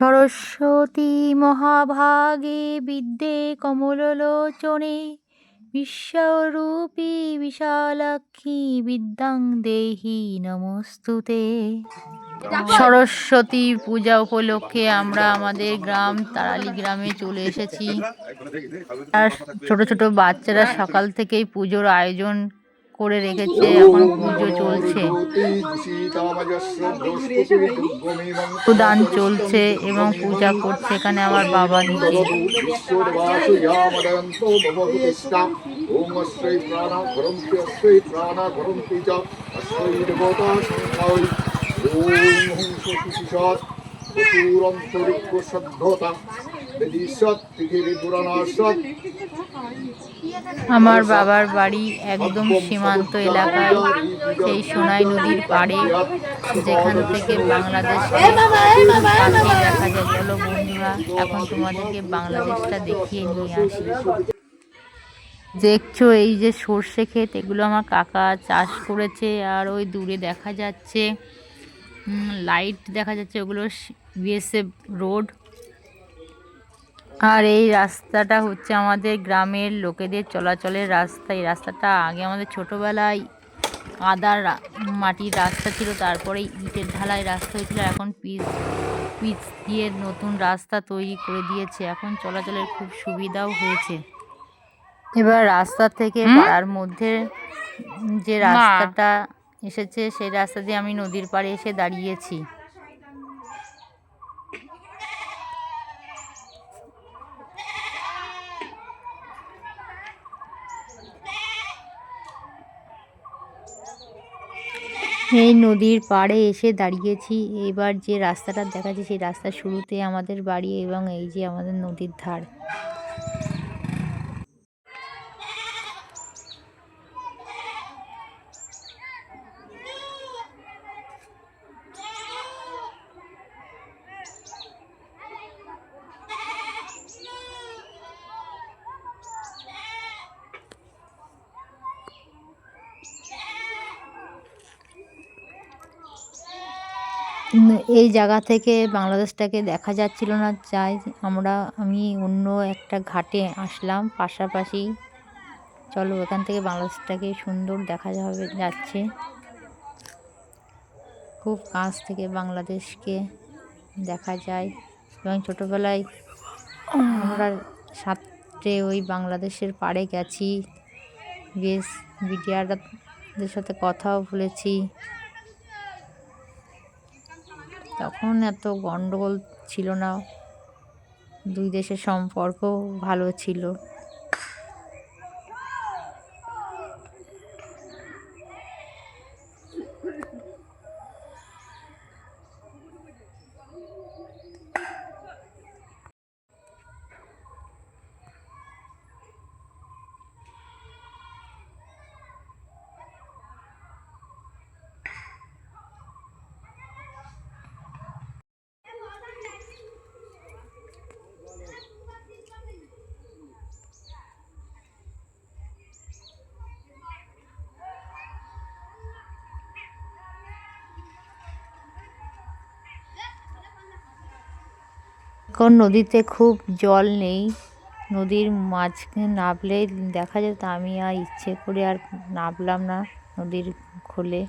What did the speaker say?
সরস্বতী মহাভাগে বিদ্যে কমললোচনে বিশ্বরূপী বিশালাক্ষী বিদ্যাং দেহি নমস্তুতে। সরস্বতী পূজা উপলক্ষে আমরা আমাদের গ্রাম তারালি গ্রামে চলে এসেছি। আর ছোট ছোট বাচ্চারা সকাল থেকেই পুজোর আয়োজন করে রেখেছে এখন পুজো চলছে। প্রদান চলছে এবং পূজা করছে এখানে আমার বাবা নিজে। পৃথিবী পুরাণাশ্বৎ আমার বাবার বাড়ি একদম সীমান্ত এলাকায় সেই সোনাই নদীর পাড়ে যেখান থেকে বাংলাদেশ দেখা যায় চলো বন্ধুরা এখন তোমাদেরকে বাংলাদেশটা দেখিয়ে নিয়ে আসি। দেখছ এই যে সর্ষে ক্ষেত এগুলো আমার কাকা চাষ করেছে আর ওই দূরে দেখা যাচ্ছে লাইট দেখা যাচ্ছে ওগুলো বিএসএফ রোড আর এই রাস্তাটা হচ্ছে আমাদের গ্রামের লোকেদের চলাচলের রাস্তা। এই রাস্তাটা আগে আমাদের ছোটোবেলায় কাদার মাটির রাস্তা ছিল তারপরে ইটের ঢালাই রাস্তা হয়েছিল এখন পিচ পিচ দিয়ে নতুন রাস্তা তৈরি করে দিয়েছে। এখন চলাচলের খুব সুবিধাও হয়েছে। এবার রাস্তা থেকে পাড়ার মধ্যে যে রাস্তাটা এসেছে সেই রাস্তা দিয়ে আমি নদীর পাড়ে এসে দাঁড়িয়েছি। এই নদীর পাড়ে এসে দাঁড়িয়েছি। এবার যে রাস্তাটা দেখাচ্ছে, সেই রাস্তার শুরুতে আমাদের বাড়ি এবং এই যে আমাদের নদীর ধার। এই জায়গা থেকে বাংলাদেশটাকে দেখা যাচ্ছিল না। যাই, আমরা, আমি অন্য একটা ঘাটে আসলাম। পাশাপাশি, চলো এখান থেকে বাংলাদেশটাকে সুন্দর দেখা যাবে, যাচ্ছে। খুব কাছ থেকে বাংলাদেশকে দেখা যায়। এবং ছোটোবেলায় আমরা সাথে ওই বাংলাদেশের পাড়ে গেছি। বেশ বিডিআরদের সাথে কথাও বলেছি। তখন এত গণ্ডগোল ছিল না। দুই দেশের সম্পর্ক ভালো ছিল। এখন নদীতে খুব জল নেই। নদীর মাঝখানে নামলে দেখা যেত আমি আর ইচ্ছে করে আর নামলাম না নদীর খোলে।